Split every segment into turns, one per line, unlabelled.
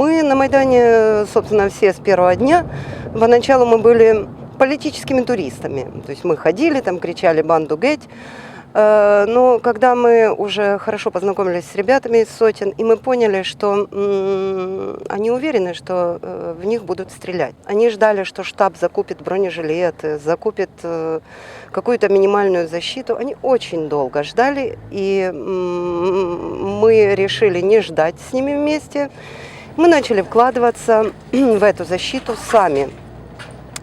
Мы на Майдане, собственно, все с первого дня. Поначалу мы были политическими туристами. То есть мы ходили, там кричали «банду геть». Э, Но когда мы уже хорошо познакомились с ребятами из сотен, и мы поняли, что они уверены, что э, в них будут стрелять. Они ждали, что штаб закупит бронежилеты, закупит э, какую-то минимальную защиту. Они очень долго ждали, и мы решили не ждать с ними вместе. Мы начали вкладываться в эту защиту сами.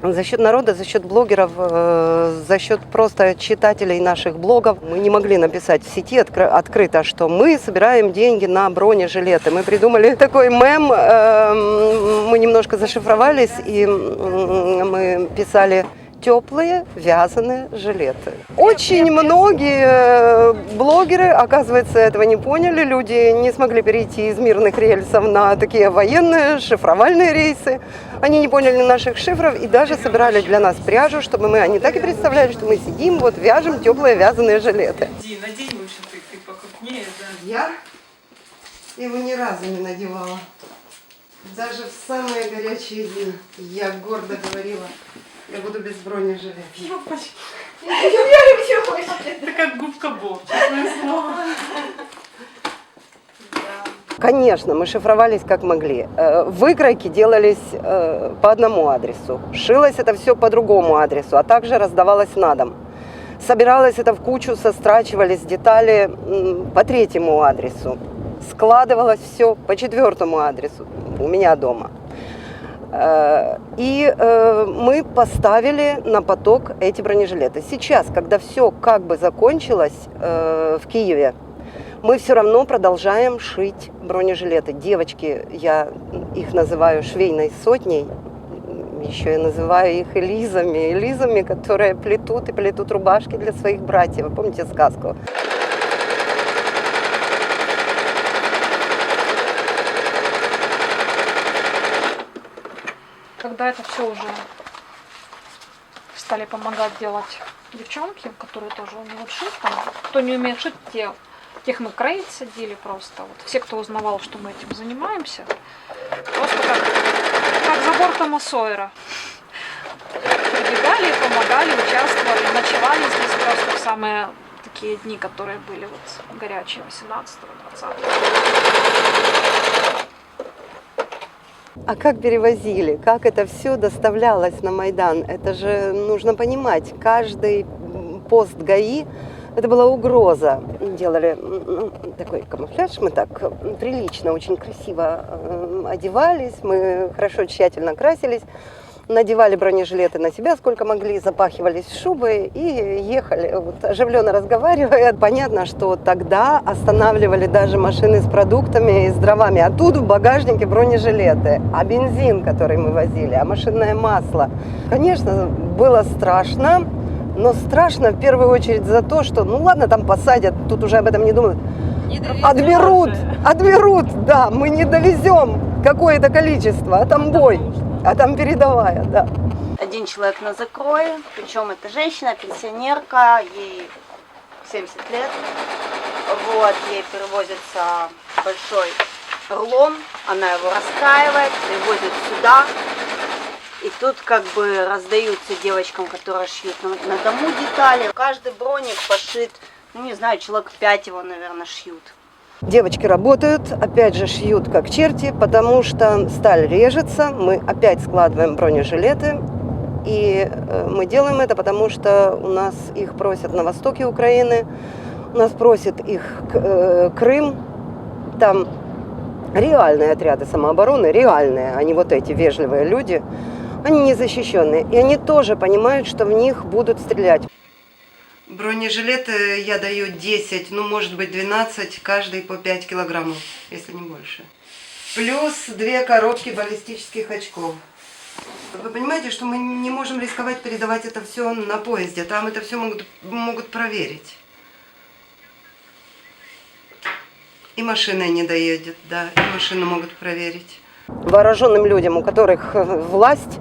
За счет народа, за счет блогеров, э, за счет просто читателей наших блогов. Мы не могли написать в сети откры- открыто, что мы собираем деньги на бронежилеты. Мы придумали такой мем, э, мы немножко зашифровались, и мы писали теплые вязаные жилеты. Очень многие э, блогеры, оказывается, этого не поняли. Люди не смогли перейти из мирных рельсов на такие военные шифровальные рейсы. Они не поняли наших шифров и даже собирали для нас пряжу, чтобы мы, они так и представляли, что мы сидим, вот вяжем теплые вязаные жилеты.
Ди, надень лучше ты, ты покрупнее, да.
Я его ни разу не надевала. Даже в самые горячие дни я гордо говорила, я буду без бронежилета.
Ёпочки. Это как губка Боб, честное слово.
Конечно, мы шифровались как могли. Э, Выкройки делались э, по одному адресу. Шилось это все по другому адресу, а также раздавалось на дом. Собиралось это в кучу, сострачивались детали по третьему адресу. Складывалось все по четвертому адресу у меня дома. Э, И э, мы поставили на поток эти бронежилеты. Сейчас, когда все как бы закончилось э, в Киеве, мы все равно продолжаем шить бронежилеты. Девочки, я их называю швейной сотней, еще я называю их Элизами, Элизами, которые плетут и плетут рубашки для своих братьев. Вы помните сказку?
Когда это все уже стали помогать делать девчонки, которые тоже умеют шить, там, кто не умеет шить, те, тех мы кроить садили просто. Вот все, кто узнавал, что мы этим занимаемся, просто как, как забор Тома Сойера. Прибегали, помогали, участвовали, ночевали здесь просто в самые такие дни, которые были вот горячие 18-20
А как перевозили, как это все доставлялось на Майдан? Это же нужно понимать, каждый м, пост ГАИ это была угроза. Делали м, ну, такой камуфляж, мы так м, прилично, очень красиво э, одевались, мы хорошо, тщательно красились, Надевали бронежилеты на себя, сколько могли, запахивались шубы и ехали, вот, оживленно разговаривая. Понятно, что тогда останавливали даже машины с продуктами и с дровами, а тут в багажнике бронежилеты, а бензин, который мы возили, а машинное масло. Конечно, было страшно, но страшно в первую очередь за то, что, ну ладно, там посадят, тут уже об этом не думают. Отберут, отберут, да, мы не довезем какое-то количество, а там бой, а там передовая, да.
Один человек на закрое, причем это женщина, пенсионерка, ей 70 лет. Вот, ей перевозится большой рулон, она его раскраивает, привозит сюда. И тут как бы раздаются девочкам, которые шьют на, на дому детали. Каждый броник пошит, ну не знаю, человек 5 его, наверное, шьют.
Девочки работают, опять же шьют как черти, потому что сталь режется, мы опять складываем бронежилеты, и э, мы делаем это, потому что у нас их просят на востоке Украины, у нас просит их э, Крым, там реальные отряды самообороны, реальные, а не вот эти вежливые люди, они незащищенные, и они тоже понимают, что в них будут стрелять. Бронежилеты я даю 10, ну может быть 12, каждый по 5 килограммов, если не больше. Плюс две коробки баллистических очков. Вы понимаете, что мы не можем рисковать передавать это все на поезде, там это все могут, могут проверить. И машина не доедет, да, и машину могут проверить. Вооруженным людям, у которых э, власть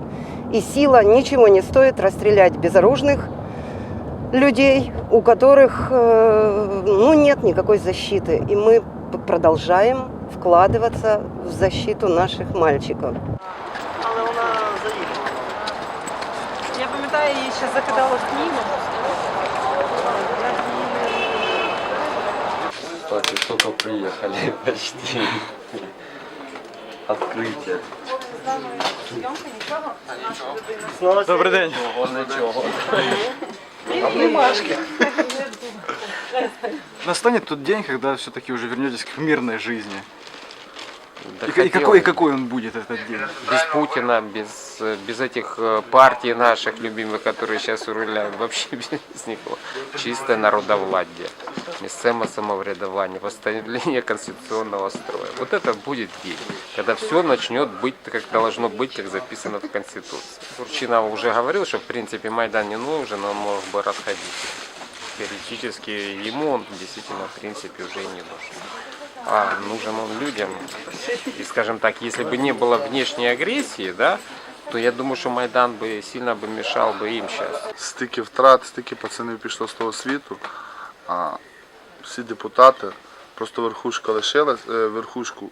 и сила, ничего не стоит расстрелять безоружных людей, у которых э, ну, нет никакой защиты. И мы п- продолжаем вкладываться в защиту наших мальчиков.
Але вона заїхала.
Я пам'ятаю, її ще закидало в книгу.
Кстати, только приехали почти. Открытие.
Знову
Добрий день.
Чого, нічого.
Настанет тот день, когда все-таки уже вернетесь к мирной жизни.
Да
И, какой, и какой он будет этот день?
Без Путина, без, э, без этих э, партий наших любимых, которые сейчас уруляют, вообще без них. Чистое народовладие, місцеве самоврядування, восстановление конституционного строя. Вот это будет день, когда все начнет быть, как должно быть, как записано в Конституции. Турчинов уже говорил, что в принципе Майдан не нужен, он мог бы расходиться. Теоретически ему он действительно в принципе уже и не нужен. А нужен он людям. И скажем так, если бы не было внешней агрессии, да, то я думаю, что Майдан бы сильно бы мешал бы им сейчас.
стільки втрат, стільки пацанів пішло з того світу, а всі депутати, просто верхушка лишилась, е, верхушку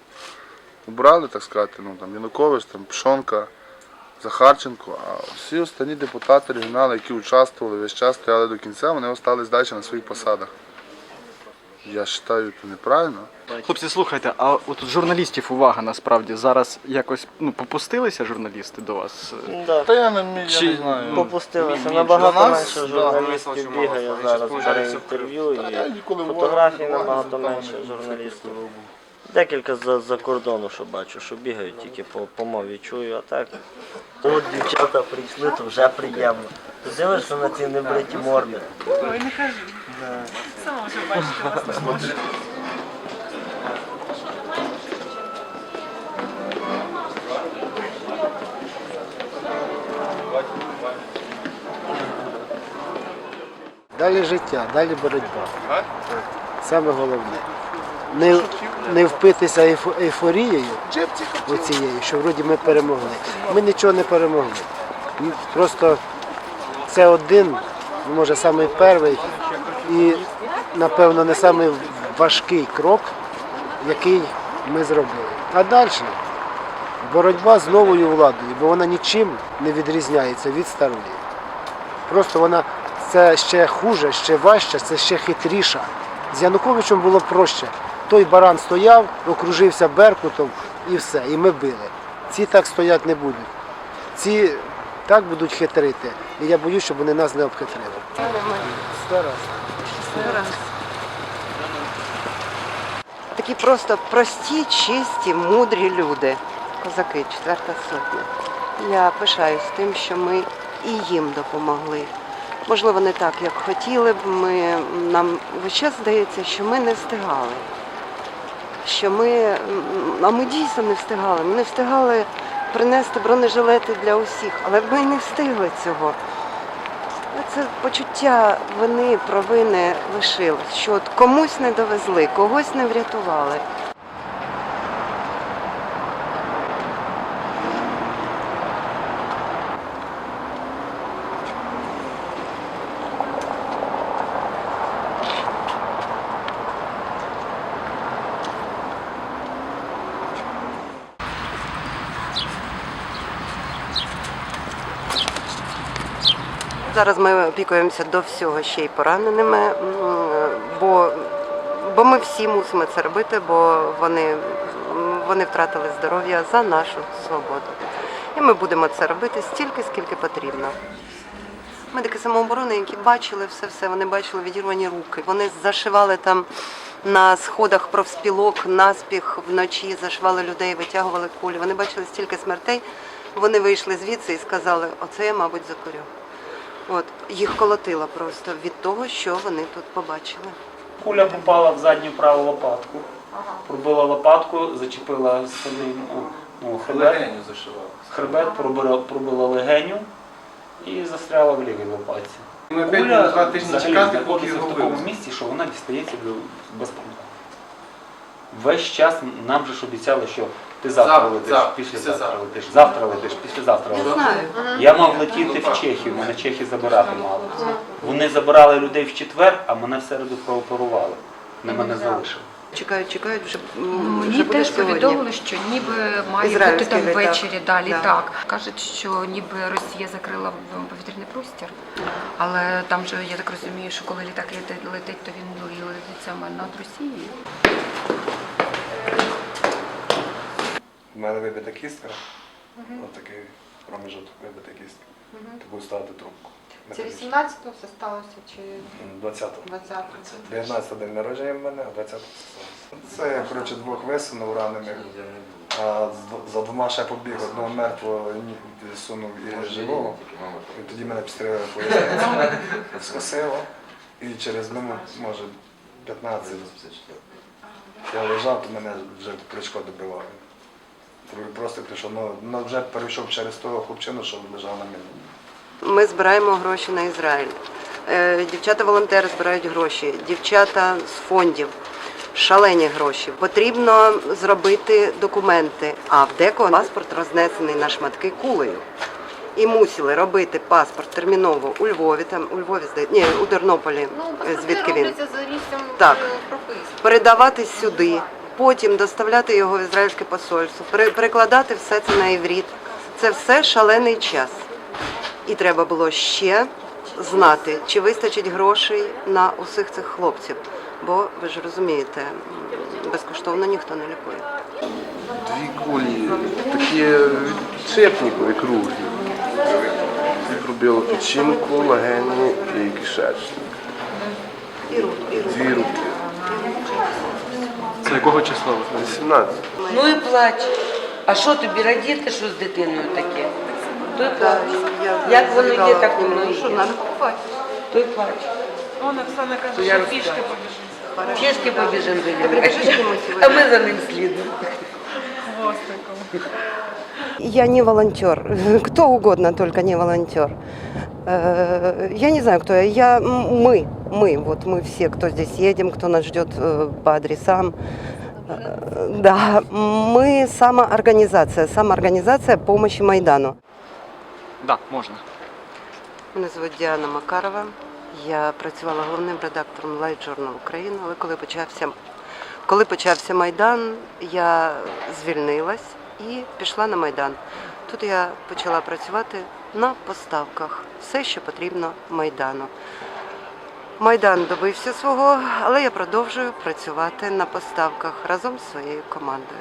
убрали, так сказати, ну там Янукович, там Пшонка, Захарченко, а всі останні депутати регіонали, які участвували весь час, стояли до кінця, вони остались далі на своїх посадах. Я вважаю, це неправильно.
Хлопці, слухайте, а от журналістів увага насправді зараз якось ну попустилися журналісти до вас?
Да.
Та я не, мі- я
Чи-
не знаю.
Попустилося.
Мі-
Набагато
нас,
менше
да.
журналістів бігає зараз, бере інтерв'ю
Я
і
ніколи в
фотографій набагато
не
менше журналістів. Декілька за, за кордону, що бачу, що бігають тільки по, по мові чую, а так. От дівчата прийшли, то вже приємно. Ти дивишся на ці небриті морди.
Ой, не кажи.
Далі життя, далі боротьба. Саме головне. Не, не впитися ейфорією оцією, що вроді ми перемогли. Ми нічого не перемогли. Просто це один, може, самий перший і, напевно, не самий важкий крок, який ми зробили. А далі боротьба з новою владою, бо вона нічим не відрізняється від старої. Просто вона це ще хуже, ще важче, це ще хитріша. З Януковичем було проще. Той баран стояв, окружився беркутом і все, і ми били. Ці так стоять не будуть. Ці так будуть хитрити. І я боюсь, щоб вони нас не обхитрили. Сто раз.
Такі просто прості, чисті, мудрі люди. Козаки, четверта сотня. Я пишаюсь тим, що ми і їм допомогли. Можливо, не так, як хотіли б. Ми, нам час здається, що ми не встигали. Що ми, а ми дійсно не встигали. Ми не встигали принести бронежилети для усіх, але ми не встигли цього. Це почуття вини, провини лишилось, що от комусь не довезли, когось не врятували. Зараз ми опікуємося до всього ще й пораненими, бо, бо ми всі мусимо це робити, бо вони, вони втратили здоров'я за нашу свободу. І ми будемо це робити стільки, скільки потрібно. Медики самооборони, які бачили все, все, вони бачили відірвані руки. Вони зашивали там на сходах профспілок, наспіх вночі, зашивали людей, витягували кулі. Вони бачили стільки смертей. Вони вийшли звідси і сказали, оце я, мабуть, закурю. От їх колотило просто від того, що вони тут побачили.
Куля попала в задню праву лопатку. Пробила лопатку, зачепила спини, ну, ну, хребет. Хребет пробила, пробила легеню і застряла в лівій лопатці.
Ми
Куля
два тижні чекати, поки
в такому місці, що вона дістається без проблем. Весь час нам же ж обіцяли, що ти завтра
Завтра,
летиш,
завтра,
післязавтра
післязавтра.
летиш, завтра летиш, післязавтра летиш.
знаю.
Я мав летіти в Чехію, мене чехи забирати мали. Вони забирали людей в четвер, а мене в середу прооперували. Не мене залишили.
Чекають, чекають вже, м, вже
Мені
буде
теж
сьогодні.
повідомили, що ніби має бути
Ізраїльський
там
літак.
ввечері да,
Да.
літак. Кажуть, що ніби Росія закрила в- повітряний простір, але там же я так розумію, що коли літак летить, летить то він летить саме над Росією.
У мене вибита кістка. Ось такий проміжок вибита кістка. Будеш ставити трубку.
Це 18-го все сталося чи
20-го.
20-го?
19 день народження в мене, а 20-го це сталося. Це я, коротше, двох висунув ранених, а за двома ще побіг, одного мертвого сунув і живого. І тоді мене підстрелили поясницю, скосило. І через минут, може, 15 я лежав, то мене вже крючко добивало. Просто прийшов, ну, ну вже перейшов через того хлопчину, що лежав на мені.
Ми збираємо гроші на Ізраїль. Е, Дівчата-волонтери збирають гроші, дівчата з фондів. Шалені гроші. Потрібно зробити документи. А в декого паспорт рознесений на шматки кулею. І мусили робити паспорт терміново у Львові, там у Львові здається, ні, у Тернополі, е, звідки він.
за місцем
Так.
прописки.
передавати сюди, потім доставляти його в ізраїльське посольство, пере- перекладати все це на івріт. Це все шалений час. І треба було ще знати, чи вистачить грошей на усіх цих хлопців. Бо ви ж розумієте, безкоштовно ніхто не лікує.
Дві кулі, такі відчепнікові круглі. Пробило печінку, легені і кишечник.
І руки.
Дві руки.
Це якого числа?
18.
Ну і плач. А що тобі радіти, що з дитиною таке? То й плач. Як воно йде, так воно
Ну, що,
йде.
треба покупати.
То й плач.
Он, Оксана каже,
То я
що пішки
розкажу.
побіжить.
Пішки побіжимо за ним.
прибіжиш йому
А
сьогодні?
ми за ним слідом.
Хвостиком.
Я не волонтер. Кто угодно, только не волонтер. Э, Я не знаю, кто я. Я м, мы, мы, вот мы все, кто здесь едем, кто нас ждет э, по адресам. Э, Да, мы самоорганизация, самоорганизация помощи Майдану.
Да, можна.
Мене звуть Діана Макарова. Я працювала головним редактором Light Journal України, але коли почався, коли почався Майдан, я звільнилась і пішла на Майдан. Тут я почала працювати на поставках. Все, що потрібно Майдану. Майдан добився свого, але я продовжую працювати на поставках разом з своєю командою.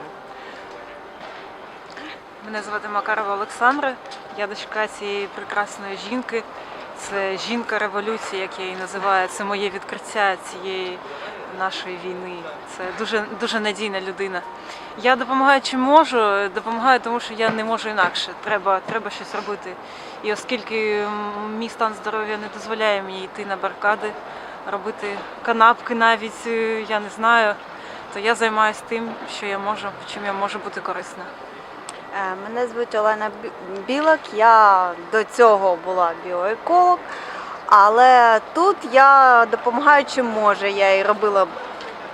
Мене звати Макарова Олександра. Я дочка цієї прекрасної жінки. Це жінка революції, як я її називаю. Це моє відкриття цієї нашої війни. Це дуже дуже надійна людина. Я допомагаю чим можу, допомагаю, тому що я не можу інакше. Треба, треба щось робити. І оскільки мій стан здоров'я не дозволяє мені йти на баркади, робити канапки навіть, е, я не знаю, то я займаюся тим, що я можу, чим я можу бути корисна.
Е, Мене звуть Олена Бі- Білок. Я до цього була біоеколог, але тут я допомагаю чим можу. Я і робила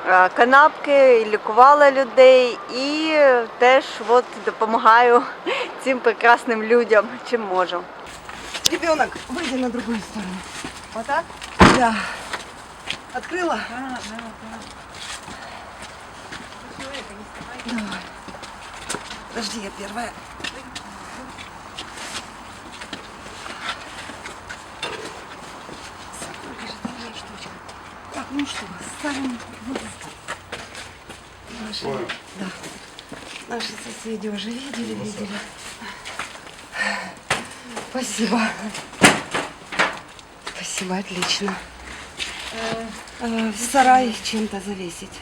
е, канапки, і лікувала людей, і теж от допомагаю цим прекрасним людям, чим можу.
Ребенок, выйди на другую сторону. Вот так? Да. Открыла? Давай. Подожди, я первая. Ну что, ставим вот Наши, да. Наши соседи уже видели, видели. Спасибо. Спасибо, отлично. Э, в сарай чем-то завесить.